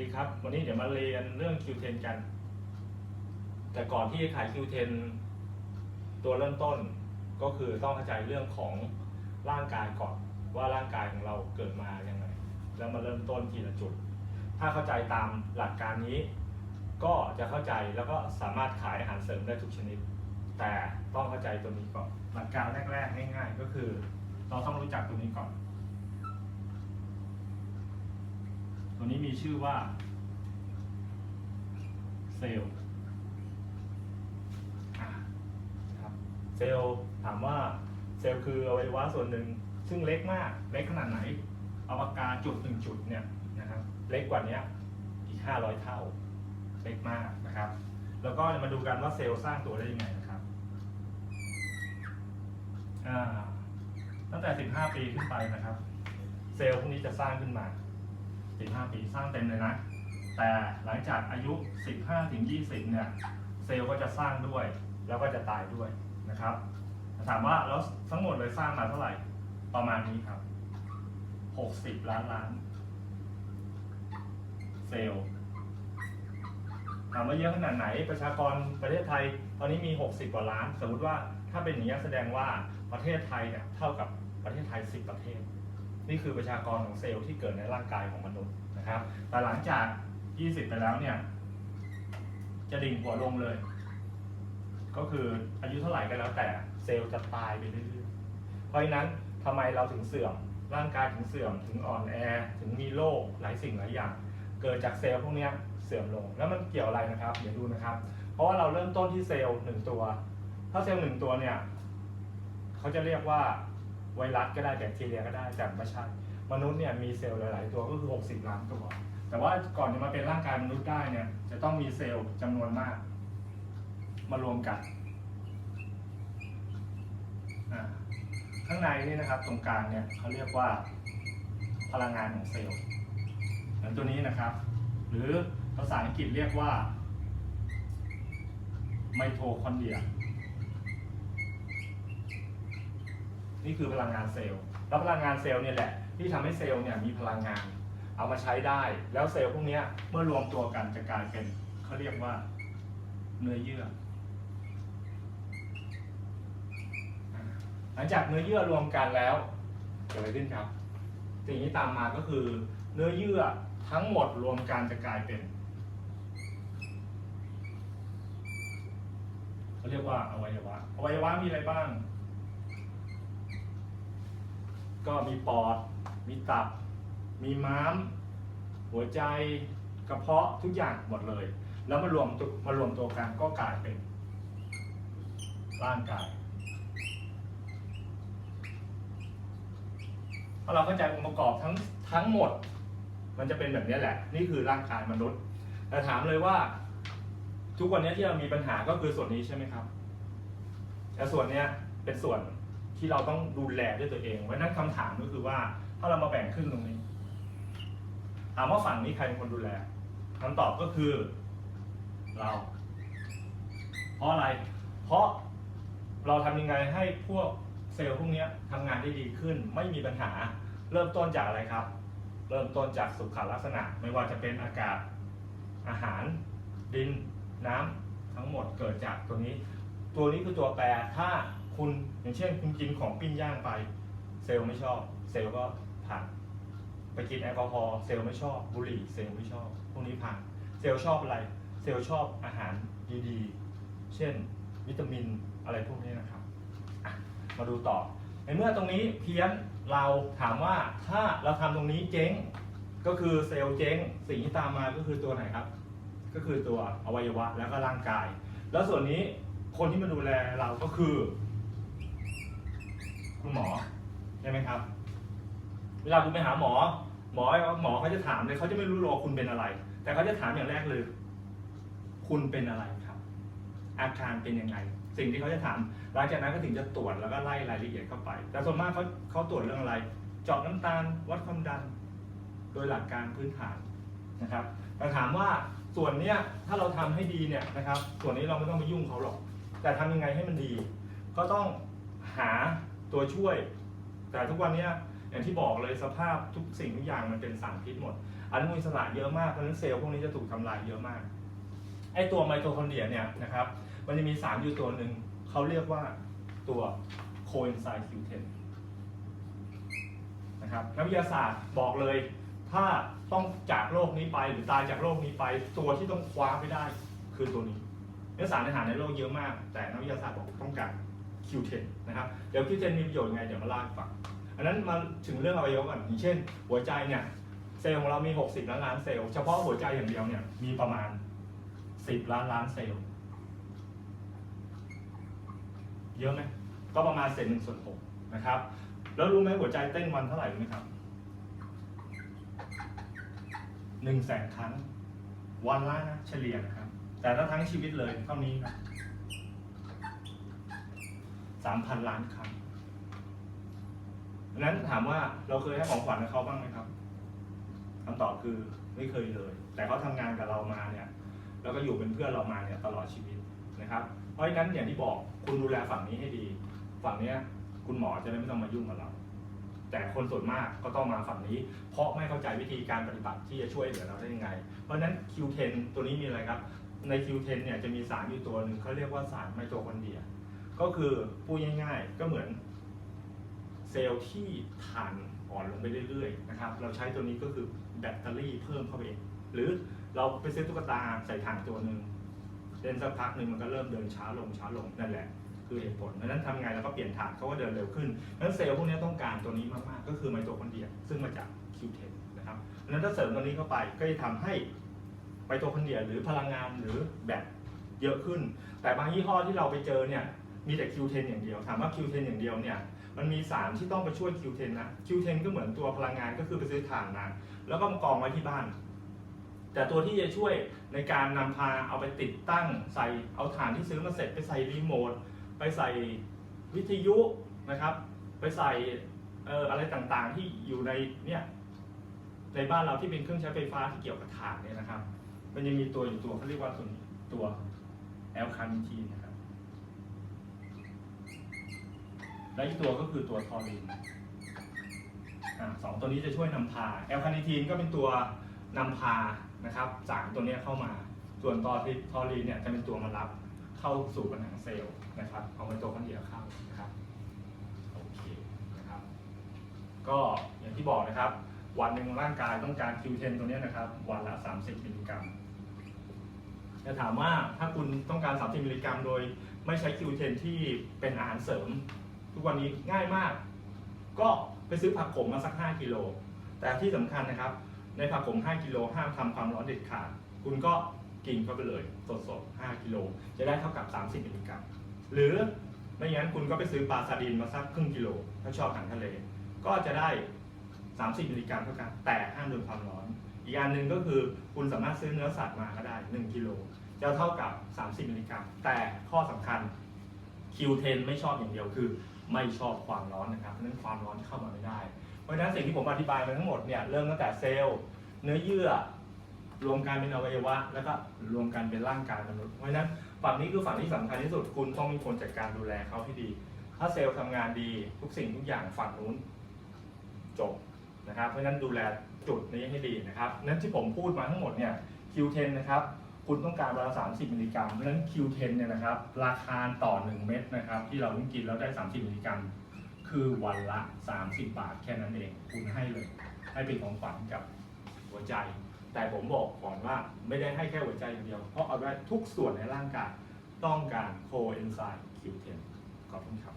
ดีครับ วันนี้เดี๋ยวมาเรียนเรื่อง Q10 กัน แต่ก่อนที่จะขาย Q10 ตัวเริ่มต้นก็คือต้องเข้าใจเรื่องของร่างกายก่อนว่าร่างกายของเราเกิดมายังไง แล้วมาเริ่มต้นทีละจุด ถ้าเข้าใจตามหลักการนี้ ก็จะเข้าใจแล้วก็สามารถขายอาหารเสริมได้ทุกชนิด แต่ต้องเข้าใจตัวนี้ก่อนหลักการแรก ๆ ง่าย ๆ ก็คือ เราต้องรู้จักตัวนี้ก่อน ตัวนี้มีชื่อว่าเซลล์ครับเซลล์ถามว่าเซลล์คืออวัยวะส่วนหนึ่ง ซึ่งเล็กมากเล็กขนาดไหนเอาปากกาจุดหนึ่งจุดเนี่ยนะครับเล็กกว่านี้อีก 500 เท่าเล็กมากนะครับ แล้วก็มาดูกันว่าเซลล์สร้างตัวได้ยังไงนะครับตั้งแต่ 15 ปีขึ้นไปนะครับ เซลล์พวกนี้จะสร้างขึ้นมา 15 ปีสร้างเต็มเลยนะ แต่หลังจากอายุ 15ถึง20 เนี่ย เซลล์ก็จะสร้างด้วย แล้วก็จะตายด้วยนะครับ ถามว่าแล้วทั้งหมดเลยสร้างมาเท่าไหร่ ประมาณนี้ครับ 60 ล้านล้าน เซลล์ถามว่าเยอะขนาดไหนประชากรประเทศไทย ตอนนี้มี 60 กว่าล้าน สมมติว่าถ้าเป็นอย่างนี้แสดงว่าประเทศไทยเนี่ยเท่ากับประเทศไทย 10 ประเทศ นี่คือประชากรของเซลล์ที่เกิดในร่างกายของมนุษย์นะครับ แต่หลังจาก 20 ไปแล้วเนี่ย จะดิ่งหัวลงเลย ก็คืออายุเท่าไหร่ก็แล้วแต่เซลล์จะตายไปเรื่อยๆ เพราะฉะนั้นทำไมเราถึงเสื่อม ร่างกายถึงเสื่อม ถึงอ่อนแอ ถึงมีโรคหลายสิ่งหลายอย่าง เกิดจากเซลล์พวกนี้เสื่อมลง แล้วมันเกี่ยวอะไรนะครับ เดี๋ยวดูนะครับ เพราะว่าเราเริ่มต้นที่เซลล์หนึ่งตัว ถ้าเซลล์หนึ่งตัวเนี่ย เขาจะเรียกว่า ไวรัสก็ได้แบคทีเรียก็ได้แต่ไม่ใช่มนุษย์เนี่ยมีเซลล์หลาย ๆ ตัวก็คือ 60 ล้านตัวแต่ว่าก่อนจะมาเป็นร่างกายมนุษย์ได้เนี่ยจะต้องมีเซลล์จำนวนมาก มารวมกันข้างในนี่นะครับตรงกลางเนี่ยเขาเรียกว่าพลังงานของเซลล์เหมือนตัวนี้นะครับ หรือภาษาอังกฤษเรียกว่าไมโทคอนเดรีย นี่คือพลังงานเซลล์แล้วพลังงานเซลล์เนี่ยแหละที่ทำให้เซลล์เนี่ยมีพลังงาน เอามาใช้ได้ แล้วเซลล์พวกนี้เมื่อรวมตัวกันจะกลายเป็นเขาเรียกว่าเนื้อเยื่อหลังจากเนื้อเยื่อรวมกันแล้วเกิดอะไรขึ้นครับสิ่งที่ตามมาก็คือ เนื้อเยื่อทั้งหมดรวมกันจะกลายเป็นเขาเรียกว่าอวัยวะ อวัยวะมีอะไรบ้าง ก็มีปอด มีตับ มีม้าม หัวใจกระเพาะทุกอย่างหมดเลย แล้วมารวมตัวมารวมตัวกันก็กลายเป็นร่างกายถ้าเราเข้าใจองค์ประกอบทั้งทั้งหมด มันจะเป็นแบบนี้แหละ นี่คือร่างกายมนุษย์แต่ถามเลยว่า ทุกวันนี้ที่เรามีปัญหาก็คือส่วนนี้ใช่ไหมครับแต่ส่วนเนี้ยเป็นส่วน ที่เราต้องดูแลด้วยตัวเองเพราะนั้นคำถามก็คือว่า ถ้าเรามาแบ่งครึ่งตรงนี้ ถามว่าฝั่งนี้ใครเป็นคนดูแลคำตอบก็คือ เรา เพราะอะไร เพราะเราทำยังไงให้พวกเซลล์พวกนี้ยทำงานได้ดีขึ้น ไม่มีปัญหา เริ่มต้นจากอะไรครับ เริ่มต้นจากสุขลักษณะ ไม่ว่าจะเป็นอากาศ อาหาร ดิน น้ำทั้งหมดเกิดจากตัวนี้ ตัวนี้คือตัวแปร ถ้า คุณอย่างเช่นคุณกินของปิ้งย่างไป เซลล์ไม่ชอบ เซลล์ก็พังไปกินแอลกอฮอล์เซลล์ไม่ชอบบุหรี่เซลล์ไม่ชอบพวกนี้พังเซลล์ชอบอะไร เซลล์ชอบอาหารดีๆ เช่น วิตามินอะไรพวกนี้นะครับมาดูต่อ ในเมื่อตรงนี้เพี้ยนเราถามว่าถ้าเราทำตรงนี้เจ๊ง ก็คือเซลล์เจ๊งสิ่งที่ตามมาก็คือตัวไหนครับ ก็คือตัวอวัยวะแล้วก็ร่างกาย แล้วส่วนนี้คนที่มาดูแลเราก็คือ คุณหมอใช่ไหมครับ เวลาคุณไปหาหมอ หมอหมอเขาจะถามเลยเขาจะไม่รู้หรอกคุณเป็นอะไร แต่เขาจะถามอย่างแรกเลย คุณเป็นอะไรครับ อาการเป็นยังไง สิ่งที่เขาจะถาม หลังจากนั้นก็ถึงจะตรวจแล้วก็ไล่รายละเอียดเข้าไป แต่ส่วนมากเขาเขาตรวจเรื่องอะไร เจาะน้ำตาล วัดความดัน โดยหลักการพื้นฐานนะครับแต่ถามว่าส่วนเนี้ยถ้าเราทำให้ดีเนี่ยนะครับ ส่วนนี้เราไม่ต้องไปยุ่งเขาหรอก แต่ทำยังไงให้มันดี ก็ต้องหา ตัวช่วย แต่ทุกวันนี้อย่างที่บอกเลยสภาพทุกสิ่งทุกอย่างมันเป็นสารพิษหมดอนุมูลอิสระเยอะมากเพราะฉะนั้นเซลล์พวกนี้จะถูกทำลายเยอะมากไอตัวไมโทคอนเดรียเนี่ยนะครับมันจะมีสารอยู่ตัวหนึ่งเขาเรียกว่าตัวโคเอนไซม์ Q10 นะครับนักวิทยาศาสตร์บอกเลย ถ้าต้องจากโลกนี้ไปหรือตายจากโลกนี้ไป ตัวที่ต้องคว้าไม่ได้คือตัวนี้เนื้อสารอาหารในโลกเยอะมาก แต่นักวิทยาศาสตร์บอกต้องการ Q10 นะครับเดี๋ยว Q10 มีประโยชน์ยังไงเดี๋ยวมาเล่าให้ฟังอันนั้นมาถึงเรื่องอวัยวะก่อนอย่างเช่น หัวใจเนี่ยเซลล์ของเรามี 60 ล้านล้านเซลล์เฉพาะหัวใจอย่างเดียวเนี่ยมีประมาณ 10 ล้านล้านเซลล์เยอะไหมก็ประมาณเศษหนึ่งส่วนหกนะครับแล้วรู้ไหมหัวใจเต้นวันเท่าไหร่รู้ไหมครับหนึ่งแสนครั้งวันละนะเฉลี่ยนะครับ แต่ถ้าทั้งชีวิตเลยเท่านี้ครับ สามพันล้านครั้งดังนั้นถามว่าเราเคยให้ของขวัญกับเขาบ้างไหมครับคำตอบคือไม่เคยเลย แต่เขาทำงานกับเรามาเนี่ยแล้วก็อยู่เป็นเพื่อนเรามาเนี่ยตลอดชีวิตนะครับ เพราะฉะนั้นอย่างที่บอกคุณดูแลฝั่งนี้ให้ดี ฝั่งเนี้ยคุณหมอจะได้ไม่ต้องมายุ่งกับเรา แต่คนส่วนมากก็ต้องมาฝั่งนี้ เพราะไม่เข้าใจวิธีการปฏิบัติที่จะช่วยเหลือเราได้ยังไง เพราะฉะนั้น Q10 ตัวนี้มีอะไรครับ ใน Q10 เนี่ยจะมีสารอยู่ตัวหนึ่งเขาเรียกว่าสารไมโทคอนเดรีย ก็คือพูดง่ายๆ ก็เหมือนเซลล์ที่ทานอ่อนลงไปเรื่อยๆนะครับ เราใช้ตัวนี้ก็คือแบตเตอรี่เพิ่มเข้าไปเองหรือเราไปซื้อตุ๊กตาใส่ถ่านตัวหนึ่งเดินสักพักหนึ่งมันก็เริ่มเดินช้าลงช้าลงนั่นแหละคือเหตุผลเพราะนั้นทำไงเราก็เปลี่ยนถ่านเขาก็เดินเร็วขึ้นเพราะนั้นเซลล์พวกนี้ต้องการตัวนี้มากๆ ก็คือไมโทคอนเดรีย ซึ่งมาจาก Q10 นะครับเพราะนั้นถ้าเสริมตัวนี้เข้าไปก็จะทำให้ไมโทคอนเดรีย หรือพลังงานหรือแบตเยอะขึ้น แต่บางยี่ห้อที่เราไปเจอเนี่ย มีแต่ Q10 อย่างเดียว ถามว่า Q10 อย่างเดียวเนี่ย มันมีสารที่ต้องไปช่วย Q10 นะ Q10 ก็เหมือนตัวพลังงานก็คือไปซื้อถ่านมาแล้วก็มากองไว้ที่บ้าน แต่ตัวที่จะช่วยในการนำพาเอาไปติดตั้งใส่เอาถ่านที่ซื้อมาเสร็จไปใส่รีโมทไปใส่วิทยุนะครับ ไปใส่เอ่ออะไรต่างๆ ที่อยู่ในเนี่ยในบ้านเราที่เป็นเครื่องใช้ไฟฟ้าที่เกี่ยวกับถ่านเนี่ยนะครับ มันยังมีตัวอยู่ตัวเขาเรียกว่าตัวนตัวแอลคานิทีนนะครับ และอีกตัวก็คือตัวทอรินอ่าสองตัวนี้จะช่วยนำพาแอลคาเนิทีนก็เป็นตัวนำพานะครับสารตัวนี้เข้ามา ส่วนตอที่ทอรีนเนี่ยจะเป็นตัวมารับเข้าสู่ผนังเซลล์นะครับเอาไว้ตัวคอนเดียวเข้านะครับโอเคนะครับ ก็อย่างที่บอกนะครับ วันหนึ่งร่างกายต้องการ Q10 ตัวนี้นะครับ วันละ 30 มิลลิกรัมจะถามว่าถ้าคุณต้องการ 30 มิลลิกรัม โดยไม่ใช้ Q10 ที่เป็นอาหารเสริม ทุกวันนี้ง่ายมาก ก็ไปซื้อผักขมมาสัก 5กิโลแต่ที่สำคัญนะครับ ในผักขม 5กิโลห้ามทำความร้อนเด็ดขาด คุณก็กินเข้าไปเลยสดๆ5กิโลจะได้เท่ากับ 30มิลลิกรัมหรือไม่งั้นคุณก็ไปซื้อปลาซาดีนมาสักครึ่งกิโลถ้าชอบอาหารทะเล ก็จะได้ 30มิลลิกรัมเท่ากัน แต่ห้ามโดนความร้อน อีกอันหนึ่งก็คือคุณสามารถซื้อเนื้อสัตว์มาก็ได้ 1กิโลจะเท่ากับ 30มิลลิกรัมแต่ข้อสำคัญ Q10 ไม่ชอบอย่างเดียวคือ ไม่ชอบความร้อนนะครับเพราะฉะนั้นความร้อนเข้ามาไม่ได้ เพราะฉะนั้นสิ่งที่ผมอธิบายมาทั้งหมดเนี่ยเริ่มตั้งแต่เซลล์เนื้อเยื่อรวมกันเป็นอวัยวะ แล้วก็รวมกันเป็นร่างกายมนุษย์เพราะฉะนั้นฝั่งนี้คือฝั่งที่สำคัญที่สุดคุณต้องมีคนจัดการดูแลเขาให้ดี ถ้าเซลล์ทำงานดีทุกสิ่งทุกอย่างฝั่งนู้นจบนะครับเพราะฉะนั้นดูแลจุดนี้ให้ดีนะครับนั้นที่ผมพูดมาทั้งหมดเนี่ย Q10 นะครับ คุณต้องการวันละ 30 มิลลิกรัมเพราะฉะนั้น Q10 เนี่ยนะครับ ราคาต่อ 1 เม็ดนะครับ ที่เราต้องกินแล้วได้ 30 มิลลิกรัม คือวันละ 30 บาทแค่นั้นเอง คุณให้เลย ให้เป็นของขวัญกับหัวใจ แต่ผมบอกก่อนว่าไม่ได้ให้แค่หัวใจอย่างเดียว เพราะเอาไว้ทุกส่วนในร่างกายต้องการโคเอนไซม์ Q10 ขอบคุณครับ